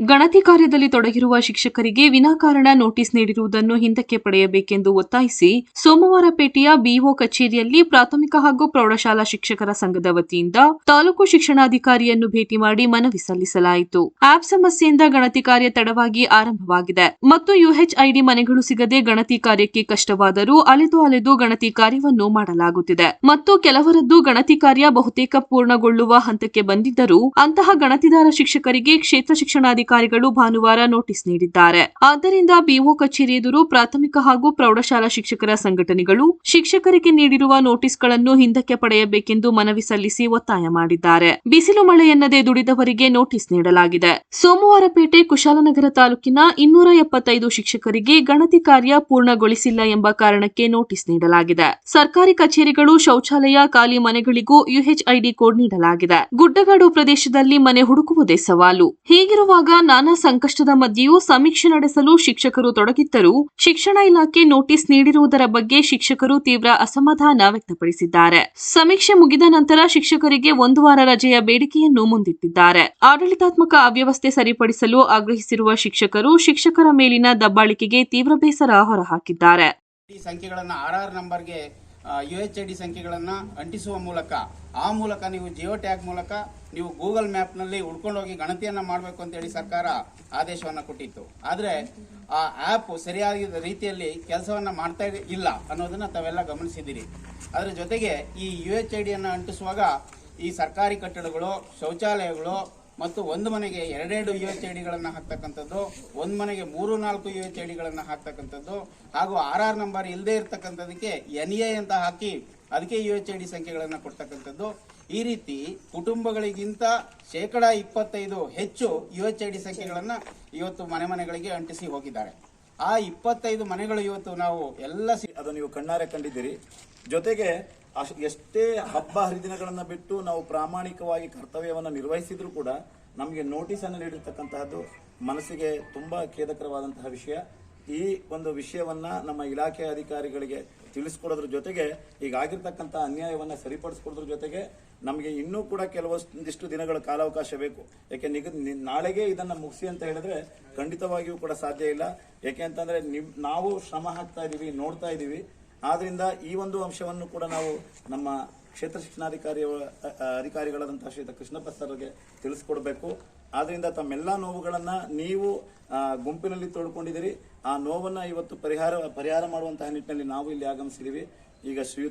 ಗಣತಿ ಕಾರ್ಯದಲ್ಲಿ ತೊಡಗಿರುವ ಶಿಕ್ಷಕರಿಗೆ ವಿನಾಕಾರಣ ನೋಟಿಸ್ ನೀಡಿರುವುದನ್ನು ಹಿಂದಕ್ಕೆ ಪಡೆಯಬೇಕೆಂದು ಒತ್ತಾಯಿಸಿ ಸೋಮವಾರ ಪೇಟೆಯ ಬಿಇಒ ಕಚೇರಿಯಲ್ಲಿ ಪ್ರಾಥಮಿಕ ಹಾಗೂ ಪ್ರೌಢಶಾಲಾ ಶಿಕ್ಷಕರ ಸಂಘದ ವತಿಯಿಂದ ತಾಲೂಕು ಶಿಕ್ಷಣಾಧಿಕಾರಿಯನ್ನು ಭೇಟಿ ಮಾಡಿ ಮನವಿ ಸಲ್ಲಿಸಲಾಯಿತು. ಆಪ್ ಸಮಸ್ಯೆಯಿಂದ ಗಣತಿ ಕಾರ್ಯ ತಡವಾಗಿ ಆರಂಭವಾಗಿದೆ. ಮತ್ತು ಯುಎಚ್ಐಡಿ ಮನೆಗಳು ಸಿಗದೆ ಗಣತಿ ಕಾರ್ಯಕ್ಕೆ ಕಷ್ಟವಾದರೂ ಅಲೆದು ಅಲೆದು ಗಣತಿ ಕಾರ್ಯವನ್ನು ಮಾಡಲಾಗುತ್ತಿದೆ. ಮತ್ತು ಕೆಲವರದ್ದು ಗಣತಿ ಕಾರ್ಯ ಬಹುತೇಕ ಪೂರ್ಣಗೊಳ್ಳುವ ಹಂತಕ್ಕೆ ಬಂದಿದ್ದರೂ ಅಂತಹ ಗಣತಿದಾರ ಶಿಕ್ಷಕರಿಗೆ ಕ್ಷೇತ್ರ ಶಿಕ್ಷಣಾಧಿಕಾರಿಗಳು ಭಾನುವಾರ ನೋಟಿಸ್ ನೀಡಿದ್ದಾರೆ. ಆದ್ದರಿಂದ ಬಿಒ ಕಚೇರಿ ಎದುರು ಪ್ರಾಥಮಿಕ ಹಾಗೂ ಪ್ರೌಢಶಾಲಾ ಶಿಕ್ಷಕರ ಸಂಘಟನೆಗಳು ಶಿಕ್ಷಕರಿಗೆ ನೀಡಿರುವ ನೋಟಿಸ್ಗಳನ್ನು ಹಿಂದಕ್ಕೆ ಪಡೆಯಬೇಕೆಂದು ಮನವಿ ಸಲ್ಲಿಸಿ ಒತ್ತಾಯ ಮಾಡಿದ್ದಾರೆ. ಬಿಸಿಲು ಮಳೆಯನ್ನದೇ ದುಡಿದವರಿಗೆ ನೋಟಿಸ್ ನೀಡಲಾಗಿದೆ. ಸೋಮವಾರಪೇಟೆ ಕುಶಾಲನಗರ ತಾಲೂಕಿನ ಇನ್ನೂರ ಎಪ್ಪತ್ತೈದು ಶಿಕ್ಷಕರಿಗೆ ಗಣತಿ ಕಾರ್ಯ ಪೂರ್ಣಗೊಳಿಸಿಲ್ಲ ಎಂಬ ಕಾರಣಕ್ಕೆ ನೋಟಿಸ್ ನೀಡಲಾಗಿದೆ. ಸರ್ಕಾರಿ ಕಚೇರಿಗಳು, ಶೌಚಾಲಯ, ಖಾಲಿ ಮನೆಗಳಿಗೂ ಯುಎಚ್ಐಡಿ ಕೋಡ್ ನೀಡಲಾಗಿದೆ. ಗುಡ್ಡಗಾಡು ಪ್ರದೇಶದಲ್ಲಿ ಮನೆ ಹುಡುಕುವುದೇ ಸವಾಲು. ಹೀಗಿರುವಾಗ ನಾನಾ ಸಂಕಷ್ಟದ ಮಧ್ಯೆಯೂ ಸಮೀಕ್ಷೆ ನಡೆಸಲು ಶಿಕ್ಷಕರು ತೊಡಗಿದ್ದರೂ. ಶಿಕ್ಷಣ ಇಲಾಖೆ ನೋಟಿಸ್ ನೀಡಿರುವುದರ ಬಗ್ಗೆ ಶಿಕ್ಷಕರು ತೀವ್ರ ಅಸಮಾಧಾನ ವ್ಯಕ್ತಪಡಿಸಿದ್ದಾರೆ. ಸಮೀಕ್ಷೆ ಮುಗಿದ ನಂತರ ಶಿಕ್ಷಕರಿಗೆ ಒಂದು ವಾರ ರಜೆಯ ಬೇಡಿಕೆಯನ್ನು ಮುಂದಿಟ್ಟಿದ್ದಾರೆ. ಆಡಳಿತಾತ್ಮಕ ಅವ್ಯವಸ್ಥೆ ಸರಿಪಡಿಸಲು ಆಗ್ರಹಿಸಿರುವ ಶಿಕ್ಷಕರು ಶಿಕ್ಷಕರ ಮೇಲಿನ ದಬ್ಬಾಳಿಕೆಗೆ ತೀವ್ರ ಬೇಸರ ಹೊರಹಾಕಿದ್ದಾರೆ. ಯು ಎಚ್ ಐ ಡಿ ಸಂಖ್ಯೆಗಳನ್ನು ಅಂಟಿಸುವ ಮೂಲಕ, ಆ ಮೂಲಕ ನೀವು ಜಿಯೋ ಟ್ಯಾಗ್ ಮೂಲಕ ನೀವು ಗೂಗಲ್ ಮ್ಯಾಪ್ನಲ್ಲಿ ಹುಡ್ಕೊಂಡೋಗಿ ಗಣತಿಯನ್ನು ಮಾಡಬೇಕು ಅಂತೇಳಿ ಸರ್ಕಾರ ಆದೇಶವನ್ನು ಕೊಟ್ಟಿತ್ತು. ಆದರೆ ಆ ಆ್ಯಪ್ ಸರಿಯಾದ ರೀತಿಯಲ್ಲಿ ಕೆಲಸವನ್ನು ಮಾಡ್ತಾ ಇಲ್ಲ ಅನ್ನೋದನ್ನು ತಾವೆಲ್ಲ ಗಮನಿಸಿದ್ದೀರಿ. ಅದರ ಜೊತೆಗೆ ಈ ಯು ಎಚ್ ಐ ಡಿಯನ್ನು ಅಂಟಿಸುವಾಗ ಈ ಸರ್ಕಾರಿ ಕಟ್ಟಡಗಳು, ಶೌಚಾಲಯಗಳು ಮತ್ತು ಒಂದು ಮನೆಗೆ ಎರಡೆರಡು ಯು ಎಚ್ ಐ ಡಿಗಳನ್ನು ಹಾಕ್ತಕ್ಕಂಥದ್ದು, ಒಂದು ಮನೆಗೆ ಮೂರು, ನಾಲ್ಕು ಯು ಎಚ್ ಐ ಡಿಗಳನ್ನು ಹಾಕ್ತಕ್ಕಂಥದ್ದು, ಹಾಗೂ ಆರ್ ಆರ್ ನಂಬರ್ ಇಲ್ಲದೆ ಇರತಕ್ಕಂಥದಕ್ಕೆ ಎನ್ ಎ ಅಂತ ಹಾಕಿ ಅದಕ್ಕೆ ಯು ಎಚ್ ಐ ಡಿ ಸಂಖ್ಯೆಗಳನ್ನು ಕೊಡ್ತಕ್ಕಂಥದ್ದು. ಈ ರೀತಿ ಕುಟುಂಬಗಳಿಗಿಂತ ಶೇಕಡ ಇಪ್ಪತ್ತೈದು ಹೆಚ್ಚು ಯು ಎಚ್ ಐ ಡಿ ಸಂಖ್ಯೆಗಳನ್ನು ಇವತ್ತು ಮನೆ ಮನೆಗಳಿಗೆ ಅಂಟಿಸಿ ಹೋಗಿದ್ದಾರೆ. ಆ ಇಪ್ಪತ್ತೈದು ಮನೆಗಳು ಇವತ್ತು ನಾವು ಎಲ್ಲ ಅದು ನೀವು ಕಣ್ಣಾರೆ ಕಂಡಿದ್ದೀರಿ. ಜೊತೆಗೆ ಎಷ್ಟೇ ಹಬ್ಬ ಹರಿದಿನಗಳನ್ನು ಬಿಟ್ಟು ನಾವು ಪ್ರಾಮಾಣಿಕವಾಗಿ ಕರ್ತವ್ಯವನ್ನು ನಿರ್ವಹಿಸಿದ್ರು ಕೂಡ ನಮಗೆ ನೋಟಿಸ್ ಅನ್ನು ನೀಡಿರ್ತಕ್ಕಂತಹದ್ದು ಮನಸ್ಸಿಗೆ ತುಂಬಾ ಖೇದಕರವಾದಂತಹ ವಿಷಯ. ಈ ಒಂದು ವಿಷಯವನ್ನ ನಮ್ಮ ಇಲಾಖೆ ಅಧಿಕಾರಿಗಳಿಗೆ ತಿಳಿಸ್ಕೊಡೋದ್ರ ಜೊತೆಗೆ ಈಗ ಅನ್ಯಾಯವನ್ನು ಸರಿಪಡಿಸ್ಕೊಡೋದ್ರ ಜೊತೆಗೆ ನಮಗೆ ಇನ್ನೂ ಕೂಡ ಕೆಲವೊಂದಿಷ್ಟು ದಿನಗಳ ಕಾಲಾವಕಾಶ ಬೇಕು. ಯಾಕೆ ನಾಳೆಗೆ ಇದನ್ನ ಮುಗಿಸಿ ಅಂತ ಹೇಳಿದ್ರೆ ಖಂಡಿತವಾಗಿಯೂ ಕೂಡ ಸಾಧ್ಯ ಇಲ್ಲ. ಯಾಕೆ ಅಂತಂದ್ರೆ ನಾವು ಶ್ರಮ ಹಾಕ್ತಾ ಇದೀವಿ, ನೋಡ್ತಾ ಇದೀವಿ. ಆದ್ರಿಂದ ಈ ಒಂದು ಅಂಶವನ್ನು ಕೂಡ ನಾವು ನಮ್ಮ ಕ್ಷೇತ್ರ ಶಿಕ್ಷಣಾಧಿಕಾರಿ ಅಧಿಕಾರಿಗಳಾದಂತಹ ಶ್ರೀತ ಕೃಷ್ಣಪ್ಪ ಸರ್ಗೆ ತಿಳಿಸ್ಕೊಡ್ಬೇಕು. ಆದ್ರಿಂದ ತಮ್ಮೆಲ್ಲ ನೋವುಗಳನ್ನ ನೀವು ಗುಂಪಿನಲ್ಲಿ ತೋಡ್ಕೊಂಡಿದ್ದೀರಿ ಆ ನೋವನ್ನ ಇವತ್ತು ಪರಿಹಾರ ಪರಿಹಾರ ಮಾಡುವಂತಹ ನಿಟ್ಟಿನಲ್ಲಿ ನಾವು ಇಲ್ಲಿ ಆಗಮಿಸಿದೀವಿ. ಈಗ ಶ್ರೀಯುತ